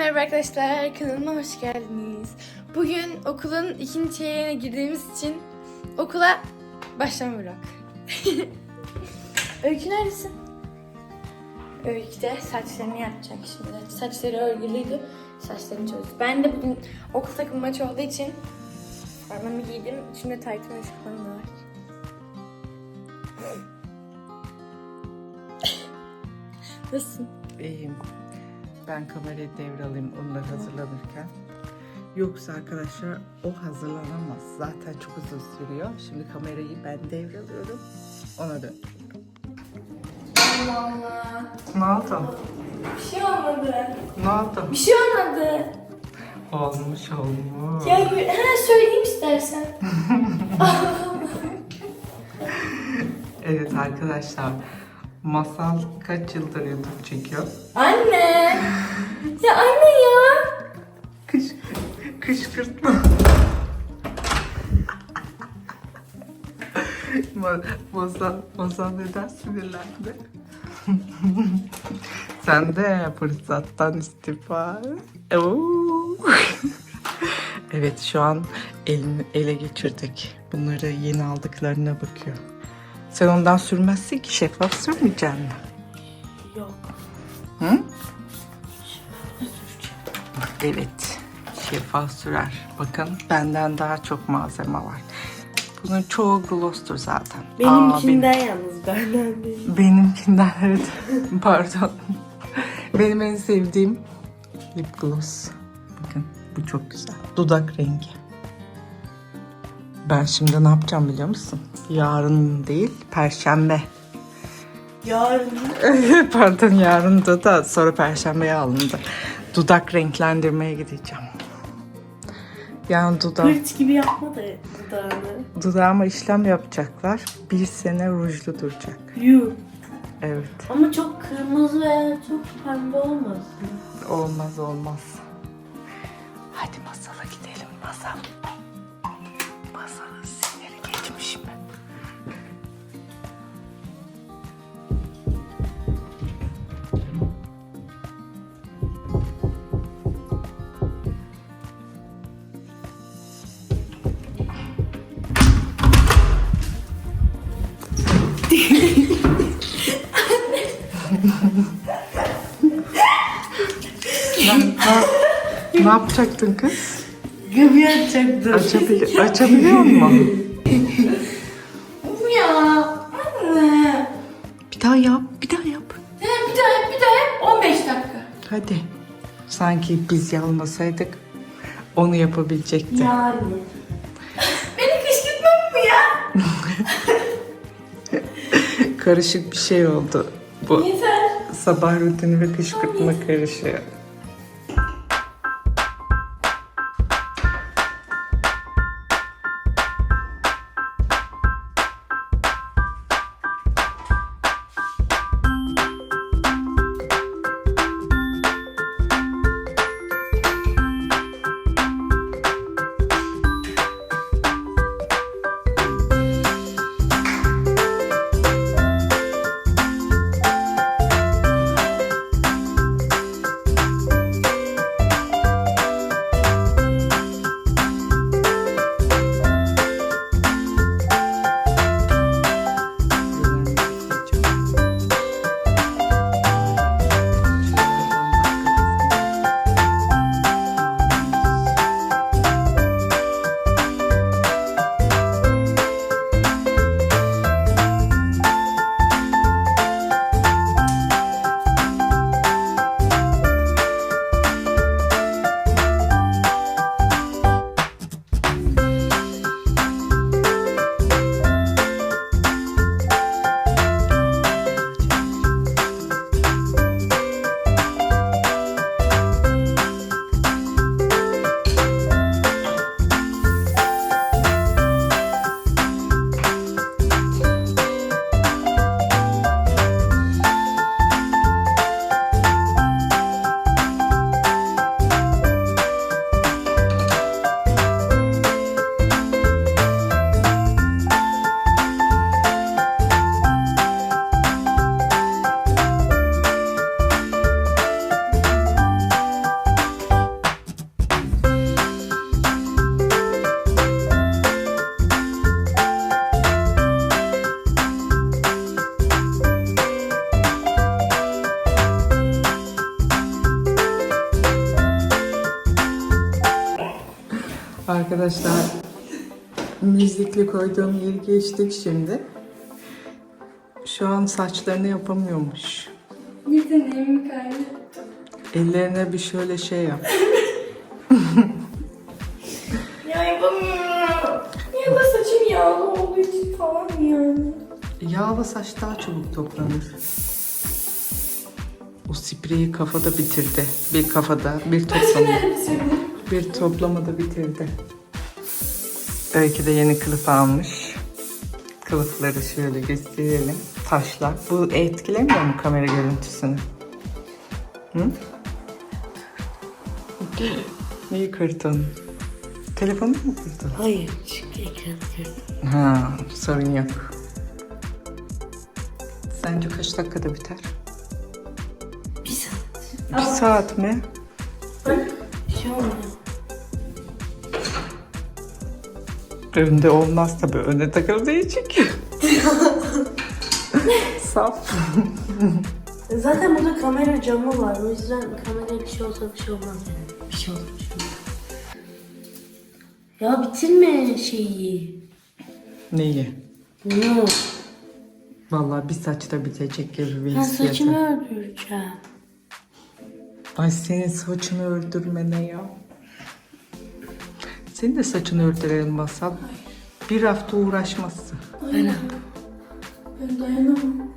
merhaba arkadaşlar. Kanalıma hoş geldiniz. Bugün okulun ikinci çeyreğine girdiğimiz için okula başlama vlog. Öykü neredesin? Öykü de saçlarını yapacak şimdi. Saçları örgülüydü. Saçlarını çözdü. Ben de bugün okul takım maçı olduğu için formamı giydim. Şimdi taytım ve şıklarım da var. Nasılsın? İyiyim. Ben kamerayı devralayım onlar hazırlanırken. Yoksa arkadaşlar o hazırlanamaz. Zaten çok uzun sürüyor. Şimdi kamerayı ben devralıyorum. Ona dön. Allah Allah. Ne oldu? Bir şey olmadı. Ne oldu? Bir şey olmadı. Olmuş olmuş. Ya hemen söyleyeyim istersen. Evet arkadaşlar. Masal kaç yıldır YouTube çekiyor? Anne. Ya anne ya. Kış, kışkırtma. Ma- Masal, masal neden sinirlendi? Sen de fırsattan istifa. Evet şu an elini ele geçirdik. Bunları yeni aldıklarına bakıyor. Sen ondan sürmezsin ki şeffaf sürmeyeceksin mi? Yok. Hı? Evet. Şeffaf sürer. Bakın benden daha çok malzeme var. Bunun çoğu gloss'tur zaten. Benimkinden yalnız benden değil. benim- benimkinden evet. Pardon. Benim en sevdiğim lip gloss. Bakın bu çok güzel. Dudak rengi. Ben şimdi ne yapacağım biliyor musun? Yarın değil, perşembe. Yarın. Pardon yarın da sonra perşembeye alındı. Dudak renklendirmeye gideceğim. Yani dudak, Hırç gibi yapma da dudağını. dudağıma işlem yapacaklar. Bir sene rujlu duracak. Yuh. Evet. Ama çok kırmızı veya çok pembe olmasın. Olmaz olmaz. Ne yapacaktın kız? Göbeği açacaktım. Açabil açabiliyor musun? ya. Anne. Bir daha yap, bir daha yap. Ya bir daha yap, bir daha yap. 15 dakika. Hadi. Sanki biz yalmasaydık onu yapabilecekti. Yani. Beni kışkırtmak mı ya? Karışık bir şey oldu. Bu Yeter. sabah rutini ve kışkırtma karışıyor. Arkadaşlar müzikli koyduğum yeri geçtik şimdi. Şu an saçlarını yapamıyormuş. Bir deneyimi kaybettim. Ellerine bir şöyle şey yap. Ya yapamıyorum. Ya da saçım yağlı olduğu için falan yani. Yağlı saç daha çabuk toplanır. O spreyi kafada bitirdi. Bir kafada, bir. Nerede bitirdim? Bir toplamada bitirdi. Öykü de yeni kılıf almış. Kılıfları şöyle gösterelim. Taşlar. Bu etkilemiyor mu kamera görüntüsünü? Hı? Neyi kırdın? Telefonu mu kırdın? Hayır, çünkü ekran kırdım. Ha, sorun yok. Sence kaç dakikada biter? Bir saat. Bir saat mi? Bir şey olmuyor. Önde olmaz tabii. Öne takıldığı için. Saf. Zaten burada kamera camı var. O yüzden kameraya bir şey olsa bir şey olmaz yani. Bir şey olur, bir şey olmaz. Ya bitirme şeyi. Neyi? Bunu. Vallahi bir saçta bitecek gibi bir Ben hissiyatım. saçımı öldüreceğim. Ay senin saçını öldürme ne ya? Senin de saçını öldürelim Masal. Bir hafta uğraşmazsın. Aynen. Ben dayanamam.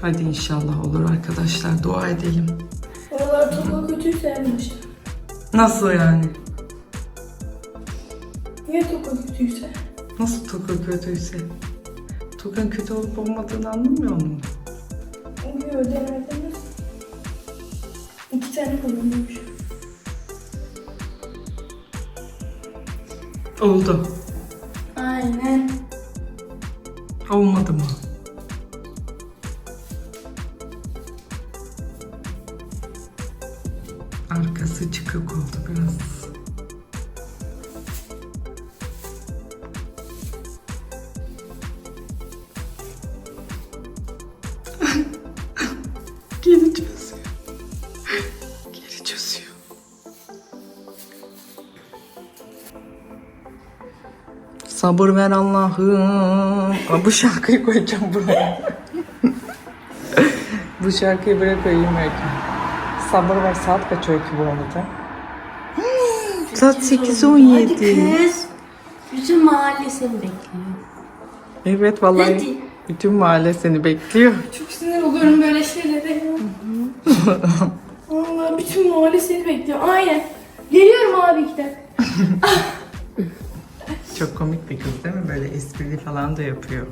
Hadi inşallah olur arkadaşlar. Dua edelim. Oralar toka kötü sevmiş. Nasıl yani? Niye toka kötüyse? Nasıl Toka kötüyse? Toka'nın kötü olup olmadığını anlamıyor musun? Biliyor demediniz. İki tane kullanıyormuş. Oldu. Aynen. Arkası çıkık oldu biraz. Geri çözüyor. Geri çözüyor. Sabır ver Allah'ım. Bu şarkıyı koyacağım buraya. bu şarkıyı buraya koyayım belki. Sabır ver saat kaç öykü bu arada? Saat Hadi 8.17. kız. Bütün mahalle seni bekliyor. Evet vallahi Hadi. bütün mahalle seni bekliyor. Çok sinir oluyorum böyle şeylere. Vallahi bütün mahalle seni bekliyor. Aynen. Geliyorum abi işte. Çok komik bir kız değil mi? Böyle esprili falan da yapıyor.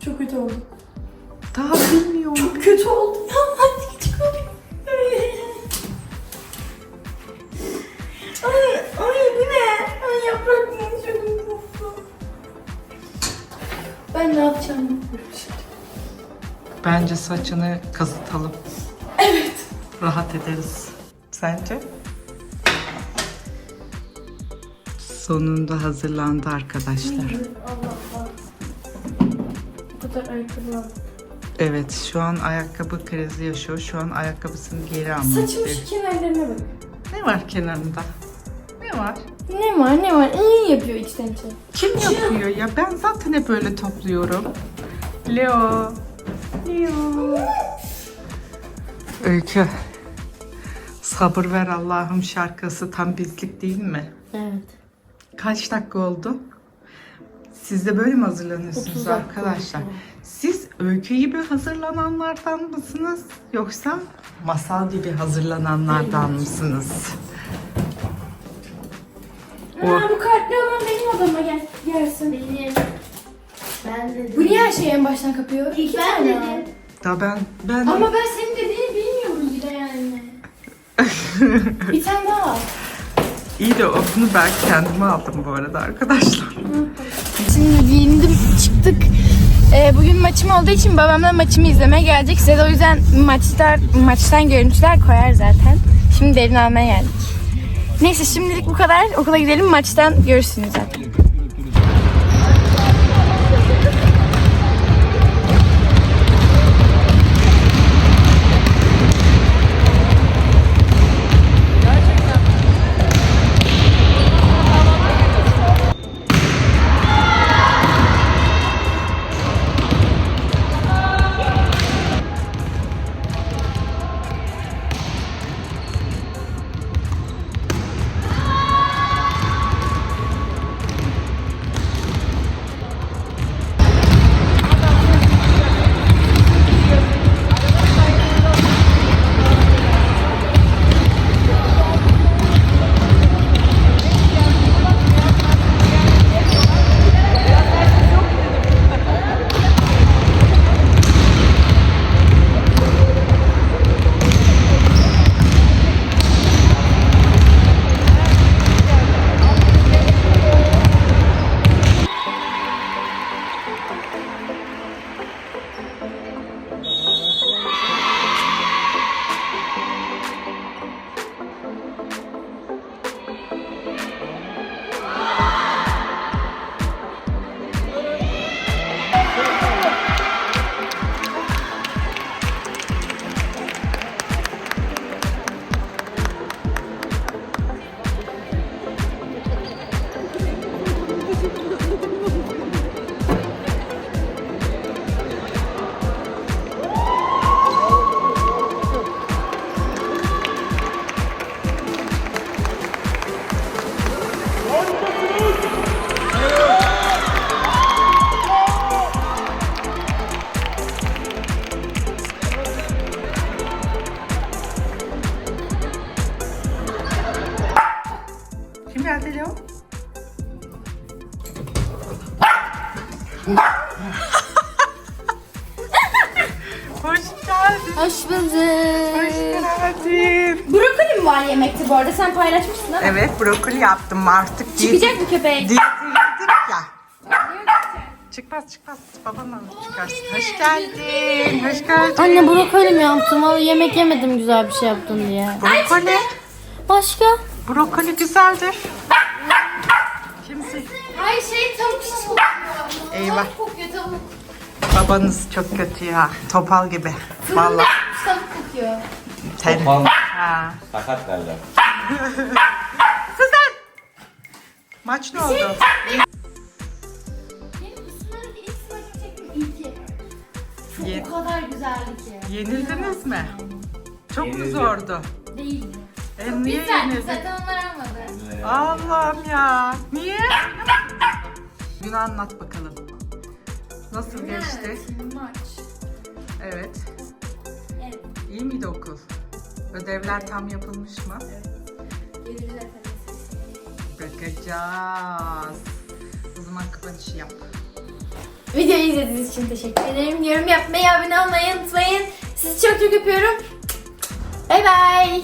Çok kötü oldu. Daha bilmiyorum. Çok kötü oldu. Ya hadi çıkalım. Ay, ay bu ne? Ay yaprak? Çok korktum. Ben ne yapacağım bilmiyorum şimdi. Bence saçını kazıtalım. Evet. Rahat ederiz. Sence? Sonunda hazırlandı arkadaşlar. Allah Allah. Bu kadar ayakkabı. Evet şu an ayakkabı krizi yaşıyor. Şu an ayakkabısını geri almak Saçımın istiyor. şu kenarlarına bak. Ne var kenarında? Ne var? Ne var ne var? İyi yapıyor içten içe. Kim yapıyor ya? Ben zaten hep böyle topluyorum. Leo. Leo. Öykü. Sabır ver Allah'ım şarkısı tam bizlik değil mi? Evet. Kaç dakika oldu? Siz de böyle mi hazırlanıyorsunuz 30 dakika arkadaşlar? oldu. Siz öykü gibi hazırlananlardan mısınız? Yoksa masal gibi hazırlananlardan mısınız? O- Aa, bu kartlı olan benim odama gel. Gelsin. Benim. Ben dedim. Bu niye her şeyi en baştan kapıyor? İki Ben tane. dedim. Da ben ben Ama ben senin dediğini bilmiyorum bile yani. Bir tane daha al. iyi de onu ben kendime aldım bu arada arkadaşlar. Şimdi giyindim çıktık. Ee, bugün maçım olduğu için babamla maçımı izlemeye gelecek. Size de o yüzden maçlar, maçtan görüntüler koyar zaten. Şimdi derin almaya geldik. Neyse şimdilik bu kadar. Okula gidelim maçtan görürsünüz zaten. Hoş geldin. Brokoli mi var yemekte bu arada? Sen paylaşmışsın ama. Evet brokoli yaptım artık. Çıkacak mı köpek? Diyete girdik ya. Çıkmaz çıkmaz. Baban alır çıkarsın. Hoş geldin. Hoş geldin. Anne brokoli mi yaptım? Vallahi yemek yemedim güzel bir şey yaptım diye. Brokoli. Başka? Brokoli güzeldir. Kimse. Ay şey tavuk şiş kokuyor. Eyvah. Tavuk kokuyor tavuk. Babanız çok kötü ya. Topal gibi. Vallahi. Tavuk kokuyor. Ten. Topal. Ha. Sakat derler. Suzan. Maç ne oldu? Benim ilk maçı çektim. Çok Ye- o kadar güzeldi ki. Yenildiniz mi? Çok mu zordu? Değildi. E, niye Güzel. yenildin? Zaten onlar almadı. Allah'ım ya. Niye? Günü anlat bakalım. Nasıl geçti? Evet, maç. Evet. Evet. İyi miydi okul? Ödevler tam yapılmış mı? Geliriz efendim. Bakacağız. O zaman kapanışı yap. Videoyu izlediğiniz için teşekkür ederim. Yorum yapmayı, abone olmayı unutmayın. Sizi çok çok öpüyorum. Bay bay.